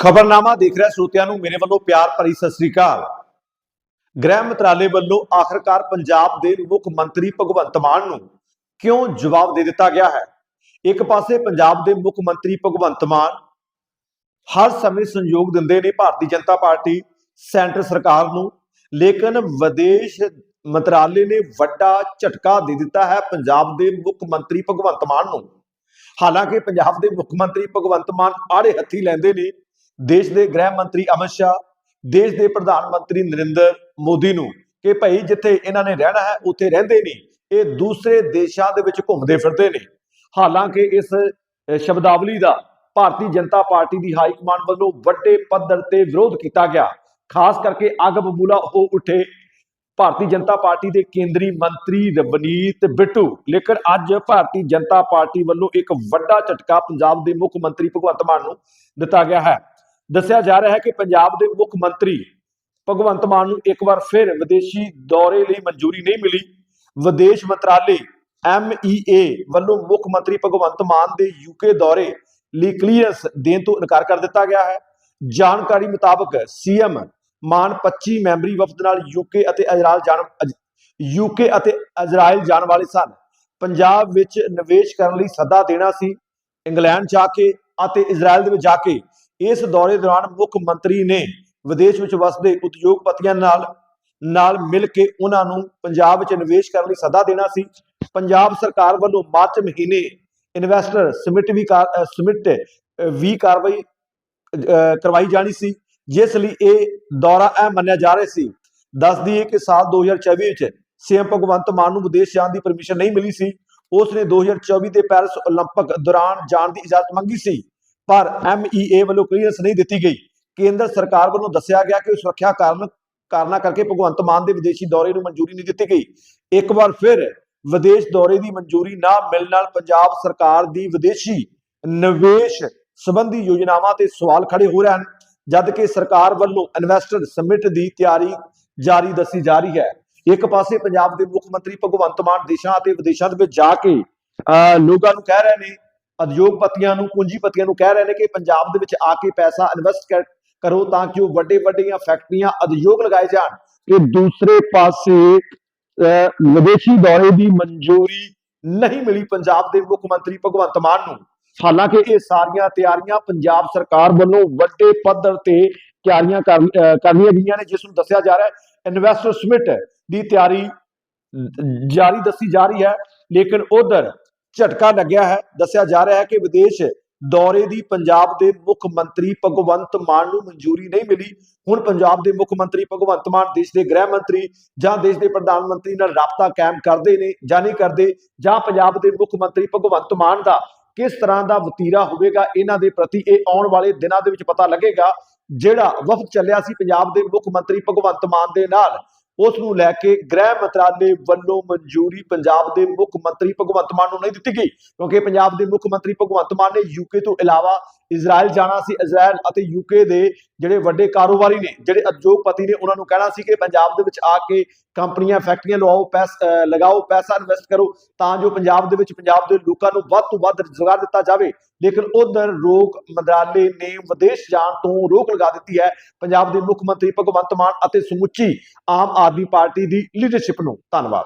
ਖਬਰਨਾਮਾ ਦੇਖ ਰਿਹਾ ਸਰੋਤਿਆਂ ਨੂੰ, ਮੇਰੇ ਵੱਲੋਂ ਪਿਆਰ ਭਰੀ ਸਤਿ ਸ੍ਰੀ ਅਕਾਲ। ਗ੍ਰਹਿ ਮੰਤਰਾਲੇ ਵੱਲੋਂ ਆਖਰਕਾਰ ਪੰਜਾਬ ਦੇ ਮੁੱਖ ਮੰਤਰੀ ਭਗਵੰਤ ਮਾਨ ਨੂੰ ਕਿਉਂ ਜਵਾਬ ਦੇ ਦਿੱਤਾ ਗਿਆ ਹੈ? ਇੱਕ ਪਾਸੇ ਪੰਜਾਬ ਦੇ ਮੁੱਖ ਮੰਤਰੀ ਭਗਵੰਤ ਮਾਨ ਹਰ ਸਮੇਂ ਸੰਯੋਗ ਦਿੰਦੇ ਨੇ ਭਾਰਤੀ ਜਨਤਾ ਪਾਰਟੀ ਸੈਂਟਰ ਸਰਕਾਰ ਨੂੰ, ਲੇਕਿਨ ਵਿਦੇਸ਼ ਮੰਤਰਾਲੇ ਨੇ ਵੱਡਾ ਝਟਕਾ ਦੇ ਦਿੱਤਾ ਹੈ ਪੰਜਾਬ ਦੇ ਮੁੱਖ ਮੰਤਰੀ ਭਗਵੰਤ ਮਾਨ ਨੂੰ। ਹਾਲਾਂਕਿ ਪੰਜਾਬ ਦੇ ਮੁੱਖ ਮੰਤਰੀ ਭਗਵੰਤ ਮਾਨ ਆੜੇ ਹੱਥੀ ਲੈਂਦੇ ਨੇ ਦੇਸ਼ ਦੇ ਗ੍ਰਹਿ ਮੰਤਰੀ ਅਮਿਤ ਸ਼ਾਹ, ਦੇਸ਼ ਦੇ ਪ੍ਰਧਾਨ ਮੰਤਰੀ ਨਰਿੰਦਰ ਮੋਦੀ ਨੂੰ ਕਿ ਭਾਈ ਜਿੱਥੇ ਇਹਨਾਂ ਨੇ ਰਹਿਣਾ ਹੈ, ਉੱਥੇ ਰਹਿੰਦੇ ਨਹੀਂ, ਇਹ ਦੂਸਰੇ ਦੇਸ਼ਾਂ ਦੇ ਵਿੱਚ ਘੁੰਮਦੇ ਫਿਰਦੇ ਨੇ। ਹਾਲਾਂਕਿ ਇਸ ਸ਼ਬਦਾਵਲੀ ਦਾ ਭਾਰਤੀ ਜਨਤਾ ਪਾਰਟੀ ਦੀ ਹਾਈ ਕਮਾਂਡ ਵੱਲੋਂ ਵੱਡੇ ਪੱਧਰ ਤੇ ਵਿਰੋਧ ਕੀਤਾ ਗਿਆ। ਖਾਸ ਕਰਕੇ ਅੱਗ ਬਬੂਲਾ ਹੋ ਉੱਠੇ ਭਾਰਤੀ ਜਨਤਾ ਪਾਰਟੀ ਦੇ ਕੇਂਦਰੀ ਮੰਤਰੀ ਰਵਨੀਤ ਬਿੱਟੂ। ਲੇਕਿਨ ਅੱਜ ਭਾਰਤੀ ਜਨਤਾ ਪਾਰਟੀ ਵੱਲੋਂ ਇੱਕ ਵੱਡਾ ਝਟਕਾ ਪੰਜਾਬ ਦੇ ਮੁੱਖ ਮੰਤਰੀ ਭਗਵੰਤ ਮਾਨ ਨੂੰ ਦਿੱਤਾ ਗਿਆ ਹੈ। ਦੱਸਿਆ ਜਾ ਰਿਹਾ ਹੈ ਕਿ ਪੰਜਾਬ ਦੇ ਮੁੱਖ ਮੰਤਰੀ ਭਗਵੰਤ ਮਾਨ ਨੂੰ ਇੱਕ ਵਾਰ ਫਿਰ ਵਿਦੇਸ਼ੀ ਦੌਰੇ ਲਈ ਮਨਜ਼ੂਰੀ ਨਹੀਂ ਮਿਲੀ। ਵਿਦੇਸ਼ ਮੰਤਰਾਲੇ MEA ਵੱਲੋਂ ਮੁੱਖ ਮੰਤਰੀ ਭਗਵੰਤ ਮਾਨ ਦੇ ਯੂਕੇ ਦੌਰੇ ਲਈ ਕਲੀਅਰੈਂਸ ਦੇਣ ਤੋਂ ਇਨਕਾਰ ਕਰ ਦਿੱਤਾ ਗਿਆ ਹੈ। ਜਾਣਕਾਰੀ ਮੁਤਾਬਕ ਸੀਐਮ ਮਾਨ 25 ਮੈਂਬਰੀ ਵਫਦ ਨਾਲ ਯੂਕੇ ਅਤੇ ਇਜ਼ਰਾਈਲ ਜਾਣ ਯੂਕੇ ਅਤੇ ਇਜ਼ਰਾਈਲ ਜਾਣ ਵਾਲੇ ਸਨ। ਪੰਜਾਬ ਵਿੱਚ ਨਿਵੇਸ਼ ਕਰਨ ਲਈ ਸੱਦਾ ਦੇਣਾ ਸੀ। ਇੰਗਲੈਂਡ ਜਾ ਕੇ ਅਤੇ ਇਜ਼ਰਾਈਲ ਦੇ ਵਿੱਚ ਜਾ ਕੇ ਇਸ ਦੌਰੇ ਦੌਰਾਨ ਮੁੱਖ ਮੰਤਰੀ ਨੇ ਵਿਦੇਸ਼ ਵਿੱਚ ਵਸਦੇ ਉਦਯੋਗਪਤੀਆਂ ਨਾਲ ਨਾਲ ਮਿਲ ਕੇ ਉਹਨਾਂ ਨੂੰ ਪੰਜਾਬ ਵਿੱਚ ਨਿਵੇਸ਼ ਕਰਨ ਲਈ ਸੱਦਾ ਦੇਣਾ ਸੀ ਪੰਜਾਬ ਸਰਕਾਰ ਵੱਲੋਂ ਮਾਰਚ ਮਹੀਨੇ ਇਨਵੈਸਟਰ ਸਮਿਟ ਵੀ ਕਾਰ ਅ, ਸਮਿਟ ਅ, ਵੀ ਕਾਰਵਾਈ ਅ, ਕਰਵਾਈ ਜਾਣੀ ਸੀ ਜਿਸ ਲਈ ਇਹ ਦੌਰਾ ਅਹਿਮ ਮੰਨਿਆ ਜਾ ਰਿਹਾ ਸੀ ਦੱਸ ਦਈਏ ਕਿ ਸਾਲ 2024 ਵਿੱਚ ਸੀਐਮ ਭਗਵੰਤ ਮਾਨ ਨੂੰ ਵਿਦੇਸ਼ ਜਾਣ ਦੀ ਪਰਮਿਸ਼ਨ ਨਹੀਂ ਮਿਲੀ ਸੀ ਉਸ ਨੇ 2024 ਦੇ ਪੈਰਿਸ 올림픽 ਦੌਰਾਨ ਜਾਣ ਦੀ ਇਜਾਜ਼ਤ ਮੰਗੀ ਸੀ ਪਰ MEA ਵੱਲੋਂ ਕਲੀਅਰੈਂਸ ਨਹੀਂ ਦਿੱਤੀ ਗਈ। ਕੇਂਦਰ ਸਰਕਾਰ ਵੱਲੋਂ ਦੱਸਿਆ ਗਿਆ ਕਿ ਸੁਰੱਖਿਆ ਕਾਰਨ ਕਾਰਨਾਂ ਕਰਕੇ ਭਗਵੰਤ ਮਾਨ ਦੇ ਵਿਦੇਸ਼ੀ ਦੌਰੇ ਨੂੰ ਮਨਜ਼ੂਰੀ ਨਹੀਂ ਦਿੱਤੀ ਗਈ। ਇੱਕ ਵਾਰ ਫਿਰ ਵਿਦੇਸ਼ ਦੌਰੇ ਦੀ ਮਨਜ਼ੂਰੀ ਨਾ ਮਿਲਣ ਨਾਲ ਪੰਜਾਬ ਸਰਕਾਰ ਦੀ ਵਿਦੇਸ਼ੀ ਨਿਵੇਸ਼ ਸੰਬੰਧੀ ਯੋਜਨਾਵਾਂ ਤੇ ਸਵਾਲ ਖੜੇ ਹੋ ਰਹੇ ਹਨ ਜਦ ਕਿ ਸਰਕਾਰ ਵੱਲੋਂ ਇਨਵੈਸਟਰ ਸਮਿਟ ਦੀ ਤਿਆਰੀ ਜਾਰੀ ਦੱਸੀ ਜਾ ਰਹੀ ਹੈ। ਇੱਕ ਪਾਸੇ ਪੰਜਾਬ ਦੇ ਮੁੱਖ ਮੰਤਰੀ ਭਗਵੰਤ ਮਾਨ ਦੇਸ਼ਾਂ ਅਤੇ ਵਿਦੇਸ਼ਾਂ ਦੇ ਵਿੱਚ ਜਾ ਕੇ ਅਹ, ਲੋਕਾਂ ਨੂੰ ਕਹਿ ਰਹੇ ਨੇ ਉਦਯੋਗਪਤੀਆਂ ਨੂੰ, ਪੂੰਜੀਪਤੀਆਂ ਨੂੰ ਕਹਿ ਰਹੇ ਨੇ ਕਿ ਪੰਜਾਬ ਦੇ ਵਿੱਚ ਆ ਕੇ ਪੈਸਾ ਇਨਵੈਸਟ ਕਰੋ ਤਾਂ ਕਿ ਉਹ ਵੱਡੇ ਵੱਡੀਆਂ ਫੈਕਟਰੀਆਂ, ਉਦਯੋਗ ਲਗਾਏ ਜਾਣ। ਕਿ ਦੂਸਰੇ ਪਾਸੇ ਵਿਦੇਸ਼ੀ ਦੌਰੇ ਦੀ ਮਨਜ਼ੂਰੀ ਨਹੀਂ ਮਿਲੀ ਪੰਜਾਬ ਦੇ ਮੁੱਖ ਮੰਤਰੀ ਭਗਵੰਤ ਮਾਨ ਨੂੰ। ਹਾਲਾਂਕਿ ਇਹ ਸਾਰੀਆਂ ਤਿਆਰੀਆਂ ਪੰਜਾਬ ਸਰਕਾਰ ਵੱਲੋਂ ਵੱਡੇ ਪੱਧਰ ਤੇ ਤਿਆਰੀਆਂ ਕਰ ਗਈਆਂ ਨੇ, ਜਿਸ ਨੂੰ ਦੱਸਿਆ ਜਾ ਰਿਹਾ ਹੈ। ਇਨਵੈਸਟਰ ਸਮਿਟ ਦੀ ਤਿਆਰੀ ਜਾਰੀ ਦੱਸੀ ਜਾ ਰਹੀ ਹੈ, ਲੇਕਿਨ ਉਧਰ ਝਟਕਾ ਲੱਗਿਆ ਹੈ। ਦੱਸਿਆ ਜਾ ਰਿਹਾ ਹੈ ਕਿ ਵਿਦੇਸ਼ ਦੌਰੇ ਦੀ ਪੰਜਾਬ ਦੇ ਮੁੱਖ ਮੰਤਰੀ ਭਗਵੰਤ ਮਾਨ ਨੂੰ ਮਨਜ਼ੂਰੀ ਨਹੀਂ ਮਿਲੀ। ਹੁਣ ਪੰਜਾਬ ਦੇ ਮੁੱਖ ਮੰਤਰੀ ਭਗਵੰਤ ਮਾਨ ਦੇਸ਼ ਦੇ ਗ੍ਰਹਿ ਮੰਤਰੀ ਜਾਂ ਦੇਸ਼ ਦੇ ਪ੍ਰਧਾਨ ਮੰਤਰੀ ਨਾਲ ਰਾਬਤਾ ਕਾਇਮ ਕਰਦੇ ਨੇ ਜਾਂ ਨਹੀਂ ਕਰਦੇ ਜਾਂ ਪੰਜਾਬ ਦੇ ਮੁੱਖ ਮੰਤਰੀ ਭਗਵੰਤ ਮਾਨ ਦਾ ਕਿਸ ਤਰ੍ਹਾਂ ਦਾ ਵਤੀਰਾ ਹੋਵੇਗਾ, ਇਹਨਾਂ ਦੇ ਪ੍ਰਤੀ ਇਹ ਆਉਣ ਵਾਲੇ ਦਿਨਾਂ ਦੇ ਵਿੱਚ ਪਤਾ ਲੱਗੇਗਾ। ਜਿਹੜਾ ਵਫਦ ਚੱਲਿਆ ਸੀ ਪੰਜਾਬ ਦੇ ਮੁੱਖ ਮੰਤਰੀ ਭਗਵੰਤ ਮਾਨ ਦੇ ਨਾਲ ਉਸ ਨੂੰ ਲੈ ਕੇ ਗ੍ਰਹਿ ਮੰਤਰਾਲੇ ਵੱਲੋਂ ਮਨਜ਼ੂਰੀ ਪੰਜਾਬ ਦੇ ਮੁੱਖ ਮੰਤਰੀ ਭਗਵੰਤ ਮਾਨ ਨੂੰ ਨਹੀਂ ਦਿੱਤੀ ਗਈ, ਕਿਉਂਕਿ ਪੰਜਾਬ ਦੇ ਮੁੱਖ ਮੰਤਰੀ ਭਗਵੰਤ ਮਾਨ ਨੇ ਯੂਕੇ ਤੋਂ ਇਲਾਵਾ ਇਜ਼ਰਾਈਲ ਜਾਣਾ ਸੀ ਇਜ਼ਰਾਈਲ ਅਤੇ ਯੂਕੇ ਦੇ ਜਿਹੜੇ ਵੱਡੇ ਕਾਰੋਬਾਰੀ ਨੇ, ਜਿਹੜੇ ਉਦਯੋਗਪਤੀ ਨੇ, ਉਹਨਾਂ ਨੂੰ ਕਹਿਣਾ ਸੀ ਕਿ ਪੰਜਾਬ ਦੇ ਵਿੱਚ ਆ ਕੇ ਕੰਪਨੀਆਂ, ਫੈਕਟਰੀਆਂ ਲਵਾਓ, ਪੈਸਾ ਲਗਾਓ, ਪੈਸਾ ਇਨਵੈਸਟ ਕਰੋ ਤਾਂ ਜੋ ਪੰਜਾਬ ਦੇ ਵਿੱਚ ਪੰਜਾਬ ਦੇ ਲੋਕਾਂ ਨੂੰ ਵੱਧ ਤੋਂ ਵੱਧ ਰੁਜ਼ਗਾਰ ਦਿੱਤਾ ਜਾਵੇ। ਲੇਕਿਨ ਉਧਰ ਰੋਕ ਮੰਤਰਾਲੇ ਨੇ ਵਿਦੇਸ਼ ਜਾਣ ਤੋਂ ਰੋਕ ਲਗਾ ਦਿੱਤੀ ਹੈ ਪੰਜਾਬ ਦੇ ਮੁੱਖ ਮੰਤਰੀ ਭਗਵੰਤ ਮਾਨ ਅਤੇ ਸਮੁੱਚੀ ਆਮ ਆਦਮੀ ਪਾਰਟੀ ਦੀ ਲੀਡਰਸ਼ਿਪ ਨੂੰ। ਧੰਨਵਾਦ।